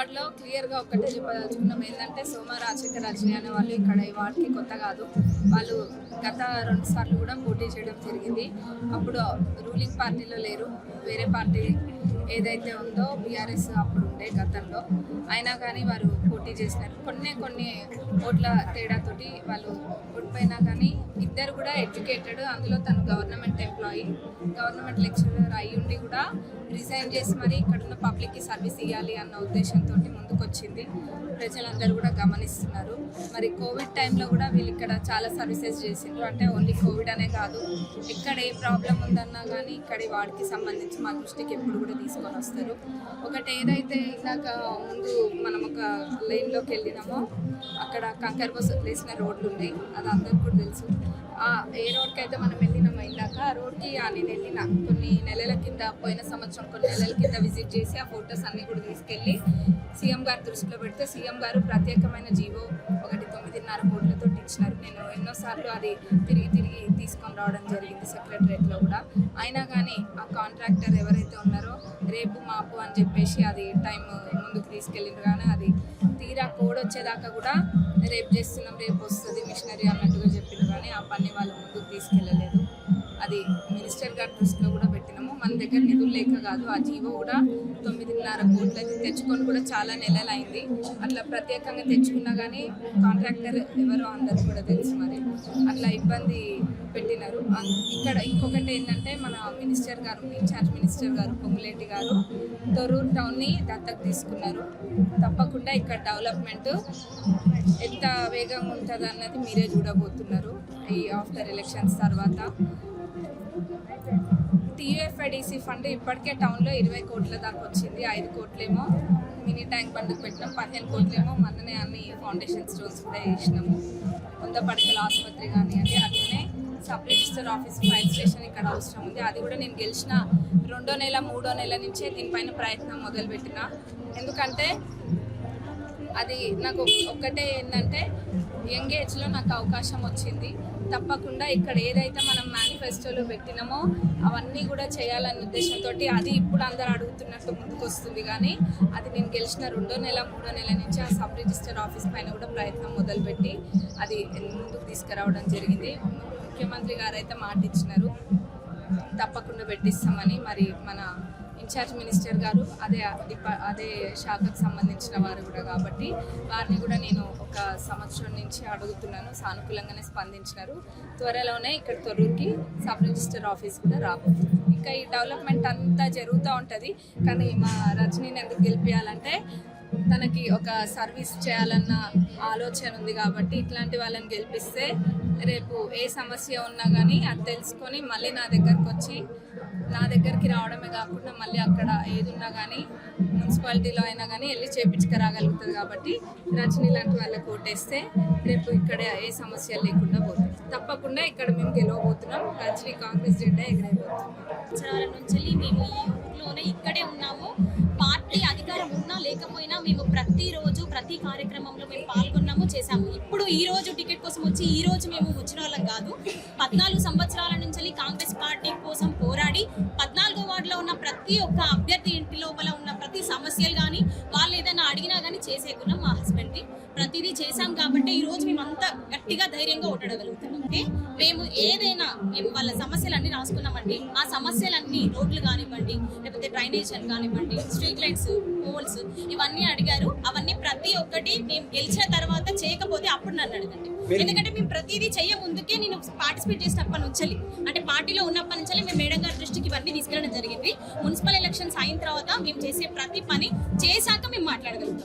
వార్డులో క్లియర్గా ఒక్కటే చెప్పదలుచుకున్నాం. ఏంటంటే సోమ రాజశేఖర్ రజని అనే వాళ్ళు ఇక్కడ ఈ వార్డుకి కొత్త కాదు. వాళ్ళు గత రెండు సార్లు కూడా పోటీ చేయడం జరిగింది. అప్పుడు రూలింగ్ పార్టీలో లేరు. వేరే పార్టీ ఏదైతే ఉందో బీఆర్ఎస్ అప్పుడు ఉండే గతంలో. అయినా కానీ వారు పోటీ చేసినారు. కొన్ని కొన్ని ఓట్ల తేడాతోటి వాళ్ళు ఓడిపోయినా కానీ ఇద్దరు కూడా ఎడ్యుకేటెడ్ అందులో తను గవర్నమెంట్ ఎంప్లాయీ గవర్నమెంట్ లెక్చరర్ అయి ఉండి కూడా రిజైన్ చేసి మరి ఇక్కడ ఉన్న పబ్లిక్కి సర్వీస్ ఇవ్వాలి అన్న ఉద్దేశంతో ముందుకొచ్చింది. ప్రజలందరూ కూడా గమనిస్తున్నారు. మరి కోవిడ్ టైంలో కూడా వీళ్ళు ఇక్కడ చాలా సర్వీసెస్ చేసిండ్రు. అంటే ఓన్లీ కోవిడ్ అనే కాదు ఎక్కడ ఏ ప్రాబ్లం ఉందన్నా కానీ ఇక్కడి వాడికి సంబంధించి మా దృష్టికి ఎప్పుడు కూడా తీసుకొని వస్తారు. ఒకటి ఏదైతే ఇందాక ముందు మనం ఒక లైన్లోకి వెళ్ళినామో అక్కడ కంకర్ బస్ వదిలేసిన రోడ్లు ఉన్నాయి అది అందరికి కూడా తెలుసు. ఆ ఏ రోడ్కి అయితే మనం వెళ్ళినామో ఇందాక ఆ రోడ్కి నేను వెళ్ళిన కొన్ని నెలల కింద పోయిన సంవత్సరం కొన్ని నెలల కింద విజిట్ చేసి ఆ ఫొటోస్ అన్నీ కూడా తీసుకెళ్ళి సీఎం గారు దృష్టిలో పెడితే సీఎం గారు ప్రత్యేకమైన జీవో ఒకటి తొమ్మిదిన్నర కోట్లతో ఇచ్చినారు. నేను ఎన్నోసార్లు అది తిరిగి తిరిగి తీసుకొని రావడం జరిగింది సెక్రటరేట్లో కూడా. అయినా కానీ ఆ కాంట్రాక్టర్ ఎవరైతే ఉన్నారో రేపు మాపు అని చెప్పేసి అది టైం ముందుకు తీసుకెళ్ళిండ్రు. కానీ అది ఆ కోడ్ వచ్చేదాకా కూడా రేపు చేస్తున్నాం రేపు వస్తుంది మిషనరీ అన్నట్టుగా చెప్పిండ్రు కానీ ఆ పని వాళ్ళు ముందుకు తీసుకెళ్ళలేదు. అది మినిస్టర్ గారి దృష్టిలో దగ్గర నిధులు లేక కాదు ఆ జీవో కూడా తొమ్మిదిన్నర కోట్లకి తెచ్చుకొని కూడా చాలా నెలలు అయింది అట్లా ప్రత్యేకంగా తెచ్చుకున్నా కానీ కాంట్రాక్టర్ ఎవరో అందరికి కూడా తెలుసు మరి. అట్లా ఇబ్బంది పెట్టినారు. ఇక్కడ ఇంకొకటి ఏంటంటే మన మినిస్టర్ గారు ఇన్ఛార్జ్ మినిస్టర్ గారు పొంగులేటి గారు తొరూరు టౌన్ని దత్తకు తీసుకున్నారు. తప్పకుండా ఇక్కడ డెవలప్మెంట్ ఎంత వేగంగా ఉంటుంది అన్నది మీరే చూడబోతున్నారు ఈ ఆఫ్టర్ ఎలక్షన్స్ తర్వాత. టీయూఎఫ్ఐడిసి ఫండ్ ఇప్పటికే టౌన్లో ఇరవై కోట్ల దాకా వచ్చింది. ఐదు కోట్లేమో మినీ ట్యాంక్ బండ్కి పెట్టినాం పదిహేను కోట్లేమో మొన్ననే అన్ని ఫౌండేషన్ స్టోన్స్ కూడా వేసినాము వంద పడకల ఆసుపత్రి కానివ్వండి అట్లనే sub registrar office fire station ఇక్కడ అవసరం ఉంది. అది కూడా నేను గెలిచిన రెండో నెల మూడో నెల నుంచే దీనిపైన ప్రయత్నం మొదలుపెట్టిన. ఎందుకంటే అది నాకు ఒక్కటే ఏంటంటే యంగ్ ఏజ్లో నాకు అవకాశం వచ్చింది. తప్పకుండా ఇక్కడ ఏదైతే మనం మేనిఫెస్టోలో పెట్టినామో అవన్నీ కూడా చేయాలనే ఉద్దేశంతో అది ఇప్పుడు అందరు అడుగుతున్నట్టు ముందుకు వస్తుంది. కానీ అది నేను గెలిచిన రెండో నెల మూడో నెల నుంచి ఆ సబ్ రిజిస్టర్ ఆఫీస్ పైన కూడా ప్రయత్నం మొదలుపెట్టి అది ముందుకు తీసుకురావడం జరిగింది. ముఖ్యమంత్రి గారు అయితే మాట ఇచ్చినారు. తప్పకుండా పెట్టిస్తామని మరి మన ఇన్ఛార్జ్ మినిస్టర్ గారు అదే అదే శాఖకు సంబంధించిన వారు కూడా కాబట్టి వారిని కూడా నేను ఒక సంవత్సరం నుంచి అడుగుతున్నాను. సానుకూలంగానే స్పందించినారు. త్వరలోనే ఇక్కడ తొర్రూరుకి సబ్ రిజిస్టర్ ఆఫీస్ కూడా రాబోతుంది. ఇంకా ఈ డెవలప్మెంట్ అంతా జరుగుతూ ఉంటుంది. కానీ మా రజనీని ఎందుకు గెలిపించాలంటే తనకి ఒక సర్వీస్ చేయాలన్న ఆలోచన ఉంది కాబట్టి ఇట్లాంటి వాళ్ళని గెలిపిస్తే రేపు ఏ సమస్య ఉన్నా కానీ అది తెలుసుకొని మళ్ళీ నా దగ్గరకు వచ్చి నా దగ్గరికి రావడమే కాకుండా మళ్ళీ అక్కడ ఏది ఉన్నా కానీ మున్సిపాలిటీలో అయినా కానీ వెళ్ళి చేపించుకురాగలుగుతుంది కాబట్టి రజనీ లాంటి వాళ్ళకి ఓటేస్తే రేపు ఇక్కడ ఏ సమస్య లేకుండా పోతుంది. తప్పకుండా ఇక్కడ మేము గెలవబోతున్నాం. రజనీ కాంగ్రెస్ జెండా ఎగిరైపోతున్నాం సంవత్సరాల నుంచి మేము ఈ ఊర్లోనే ఇక్కడే ఉన్నాము. పార్టీ అధికారం ఉన్నా లేకపోయినా మేము ప్రతిరోజు ప్రతి కార్యక్రమంలో మేము పాల్గొన్నాము చేశాము. ఇప్పుడు ఈ రోజు నుంచి ఈ రోజు మేము వచ్చిన వాళ్ళం కాదు. పద్నాలుగు సంవత్సరాల నుంచి కాంగ్రెస్ పార్టీ కోసం పోరాడి పద్నాలుగో వార్డులో ఉన్న ప్రతి ఒక్క అభ్యర్థి ఇంటి లోపల ఉన్న ప్రతి సమస్యలు కానీ వాళ్ళు ఏదైనా అడిగినా కానీ చేసేకున్నాం మా హస్బెండ్ది ప్రతిదీ చేశాం కాబట్టి ఈ రోజు మేము అంత గట్టిగా ధైర్యంగా ఓటడగలుగుతున్నాం అంటే మేము ఏదైనా మేము వాళ్ళ సమస్యలన్నీ రాసుకున్నామండి. ఆ సమస్యలన్నీ రోడ్లు కానివ్వండి లేకపోతే డ్రైనేజ్ కానివ్వండి స్ట్రీట్ లైట్స్ పోల్స్ ఇవన్నీ అడిగారు. అవన్నీ ప్రతి ఒక్కటి మేము గెలిచిన తర్వాత చేయకపోతే అప్పుడు నన్ను అడగండి. ఎందుకంటే మేము ప్రతిదీ చెయ్య ముందుకే నేను పార్టిసిపేట్ చేసినప్పటి నుంచి అంటే పార్టీలో ఉన్నప్పటి నుంచి మేము మేడం గారి దృష్టికి ఇవన్నీ తీసుకెళ్ళడం జరిగింది. మున్సిపల్ ఎలక్షన్స్ అయిన తర్వాత మేము చేసే ప్రతి పని చేశాక మేము మాట్లాడగలుగుతాం.